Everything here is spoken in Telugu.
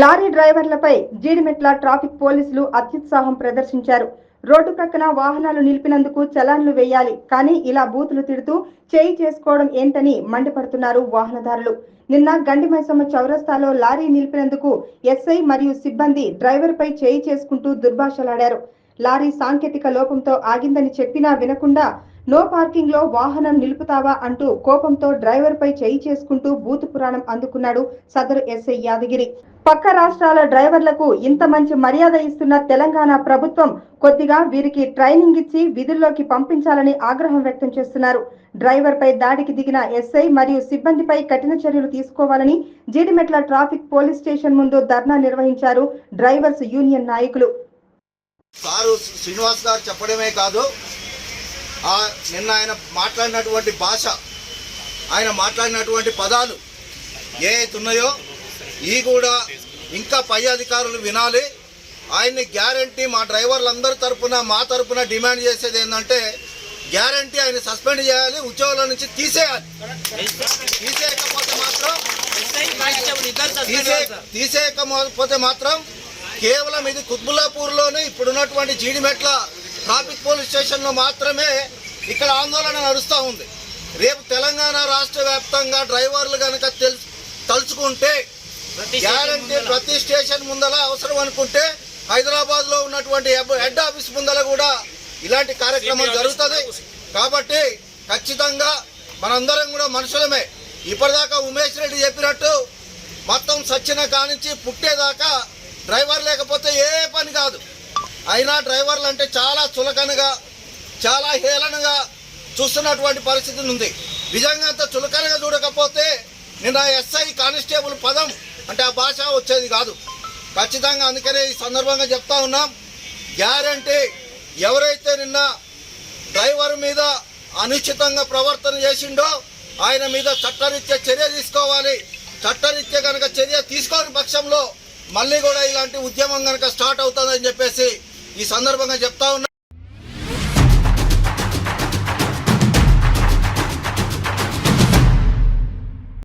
లారీ డ్రైవర్లపై జీడిమెట్ల ట్రాఫిక్ పోలీసులు అత్యుత్సాహం ప్రదర్శించారు. రోడ్డు ప్రక్కన వాహనాలు నిలిపినందుకు చలాన్లు వేయాలి కానీ ఇలా బూతులు తిడుతూ చేయి చేసుకోవడం ఏంటని మండిపడుతున్నారు వాహనదారులు. నిన్న గండిమైసమ్మ చౌరస్తాలో లారీ నిలిపినందుకు ఎస్ఐ మరియు సిబ్బంది డ్రైవర్పై చేయి చేసుకుంటూ దుర్భాషలాడారు. లారీ సాంకేతిక లోపంతో ఆగిందని చెప్పినా వినకుండా నో పార్కింగ్లో వాహనం నిలుపుతావా అంటూ కోపంతో డ్రైవర్ పై చేయి చేసుకుంటూ బూతు పురాణం అందుకున్నాడు సదరు ఎస్ఐ యాదగిరి. పక్క రాష్ట్రాల డ్రైవర్లకు ఇంత మంచి మర్యాద ఇస్తున్న తెలంగాణ ప్రభుత్వం కొద్దిగా వీరికి ట్రైనింగ్ ఇచ్చి విధుల్లోకి పంపించాలని ఆగ్రహం వ్యక్తం చేస్తున్నారు. డ్రైవర్ పై దాడికి దిగిన ఎస్ఐ మరియు సిబ్బందిపై కఠిన చర్యలు తీసుకోవాలని జీడిమెట్ల ట్రాఫిక్ పోలీస్ స్టేషన్ ముందు ధర్నా నిర్వహించారు డ్రైవర్స్ యూనియన్ నాయకులు. సారు శ్రీనివాస్ గారు చెప్పడమే కాదు నిన్న ఆయన మాట్లాడినటువంటి భాష ఆయన మాట్లాడినటువంటి పదాలు ఏ ఉన్నాయో ఈ కూడా ఇంకా పై అధికారులు వినాలి. ఆయన్ని గ్యారంటీ మా డ్రైవర్లందరి తరపున మా తరపున డిమాండ్ చేసేది ఏంటంటే గ్యారంటీ ఆయన సస్పెండ్ చేయాలి ఉద్యోగుల నుంచి తీసేయాలి. తీసేయకపోతే మాత్రం తీసే తీసేయకపోతే మాత్రం కేవలం ఇది కుత్బుల్లాపూర్లోనే ఇప్పుడున్నటువంటి జీడిమెట్ల ట్రాఫిక్ పోలీస్ స్టేషన్లో మాత్రమే ఇక్కడ ఆందోళన నడుస్తూ ఉంది. రేపు తెలంగాణ రాష్ట్ర వ్యాప్తంగా డ్రైవర్లు కనుక తెలు తలుచుకుంటే గ్యారంటీ ప్రతి స్టేషన్ ముందల అవసరం అనుకుంటే హైదరాబాద్లో ఉన్నటువంటి హెడ్ ఆఫీస్ ముందల కూడా ఇలాంటి కార్యక్రమం జరుగుతుంది. కాబట్టి ఖచ్చితంగా మనందరం కూడా మనుషులమే. ఇప్పటిదాకా ఉమేష్ రెడ్డి చెప్పినట్టు మొత్తం సచ్చిన కానించి పుట్టేదాకా డ్రైవర్ లేకపోతే ఏ పని కాదు. అయినా డ్రైవర్లు అంటే చాలా చులకనగా చాలా హేళనగా చూస్తున్నటువంటి పరిస్థితి ఉంది. నిజంగా అంత చులకనగా చూడకపోతే నిన్న ఎస్ఐ కానిస్టేబుల్ పదం అంటే ఆ భాష వచ్చేది కాదు. ఖచ్చితంగా అందుకనే ఈ సందర్భంగా చెప్తా ఉన్నాం. గ్యారంటీ ఎవరైతే నిన్న డ్రైవర్ మీద అనుచితంగా ప్రవర్తన చేసిండో ఆయన మీద చట్టరీత్యా చర్య తీసుకోవాలి. చట్టరీత్యా కనుక చర్య తీసుకోని పక్షంలో మళ్ళీ కూడా ఇలాంటి ఉద్యమం కనుక స్టార్ట్ అవుతుందని చెప్పేసి ఈ సందర్భంగా చెప్తా ఉన్నాం.